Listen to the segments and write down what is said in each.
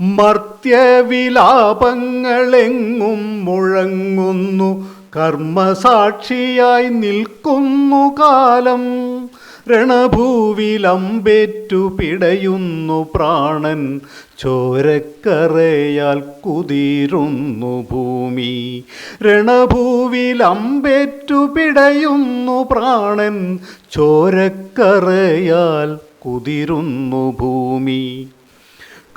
മർത്യവിലാപങ്ങളെങ്ങും മുഴങ്ങുന്നു. കർമ്മസാക്ഷിയായി നിൽക്കുന്നു കാലം. രണഭൂവിലമ്പേറ്റു പിടയുന്നു പ്രാണൻ. ചോരക്കറയാൽ കുതിരുന്നു ഭൂമി. രണഭൂവിലമ്പേറ്റു പിടയുന്നു പ്രാണൻ. ചോരക്കറയാൽ കുതിരുന്നു ഭൂമി.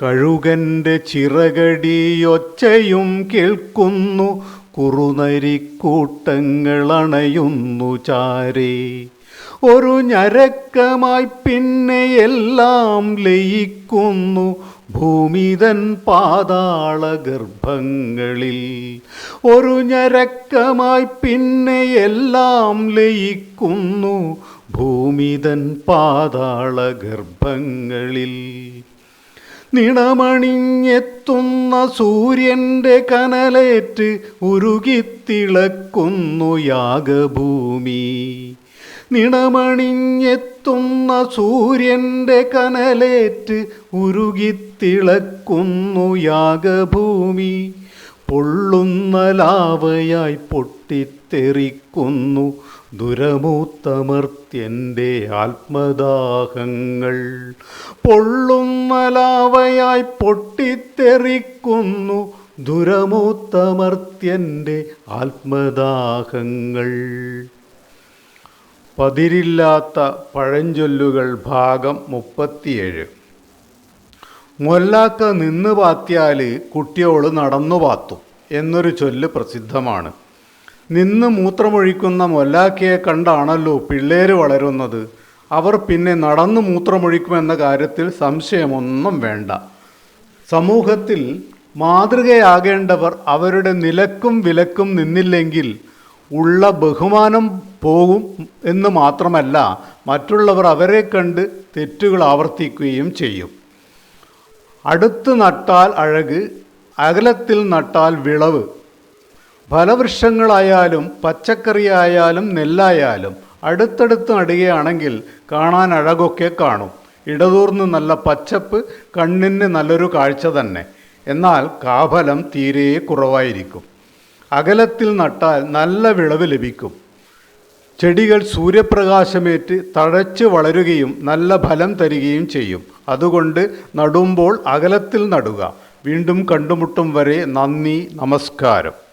കഴുകന്റെ ചിറകടിയൊച്ചയും കേൾക്കുന്നു കുറുനരിക്കൂട്ടങ്ങളണയുന്നു ചാരി. ഒരു ഞരക്കമായി പിന്നെ എല്ലാം ലയിക്കുന്നു ഭൂമിതൻ പാതാള ഗർഭങ്ങളിൽ. ഒരു ഞരക്കമായി പിന്നെ എല്ലാം ലയിക്കുന്നു ഭൂമിതൻ പാതാള ഗർഭങ്ങളിൽ. നിണമണിഞ്ഞെത്തുന്ന സൂര്യന്റെ കനലേറ്റ് ഉരുകിത്തിളക്കുന്നു യാഗഭൂമി. നിണമണിഞ്ഞെത്തുന്ന സൂര്യന്റെ കനലേറ്റ് ഉരുകിത്തിളക്കുന്നു യാഗഭൂമി. പൊള്ളുന്ന ലാവയായി പൊട്ടിത്തെറിക്കുന്നു ദുരമൂത്തമർത്യന്റെ ആത്മദാഹങ്ങൾ. പൊള്ളുന്ന ലാവയായി പൊട്ടിത്തെറിക്കുന്നു ദുരമൂത്തമർത്യന്റെ ആത്മദാഹങ്ങൾ. പതിരില്ലാത്ത പഴഞ്ചൊല്ലുകൾ ഭാഗം മുപ്പത്തിയേഴ്. മൊല്ലാക്ക നിന്ന് പാത്തിയാൽ കുട്ടിയോൾ നടന്നു പാത്തു എന്നൊരു ചൊല്ല് പ്രസിദ്ധമാണ്. നിന്ന് മൂത്രമൊഴിക്കുന്ന മൊല്ലാക്കയെ കണ്ടാണല്ലോ പിള്ളേര് വളരുന്നത്. അവർ പിന്നെ നടന്നു മൂത്രമൊഴിക്കുമെന്ന കാര്യത്തിൽ സംശയമൊന്നും വേണ്ട. സമൂഹത്തിൽ മാതൃകയാകേണ്ടവർ അവരുടെ നിലക്കും വിലക്കും നിന്നില്ലെങ്കിൽ ഉള്ള ബഹുമാനം പോകും എന്ന് മാത്രമല്ല മറ്റുള്ളവർ അവരെ കണ്ട് തെറ്റുകൾ ആവർത്തിക്കുകയും ചെയ്യും. അടുത്ത് നട്ടാൽ അഴക് അകലത്തിൽ നട്ടാൽ വിളവ്. ഫലവൃക്ഷങ്ങളായാലും പച്ചക്കറിയായാലും നെല്ലായാലും അടുത്തടുത്ത് നടുകയാണെങ്കിൽ കാണാൻ അഴകൊക്കെ കാണും. ഇടതൂർന്ന് നല്ല പച്ചപ്പ് കണ്ണിന് നല്ലൊരു കാഴ്ച തന്നെ. എന്നാൽ കാഫലം തീരെ കുറവായിരിക്കും. അകലത്തിൽ നട്ടാൽ നല്ല വിളവ് ലഭിക്കും. ചെടികൾ സൂര്യപ്രകാശമേറ്റ് തഴച്ച് വളരുകയും നല്ല ഫലം തരികയും ചെയ്യും. അതുകൊണ്ട് നടുമ്പോൾ അകലത്തിൽ നടുക. വീണ്ടും കണ്ടുമുട്ടും വരെ നന്ദി നമസ്കാരം.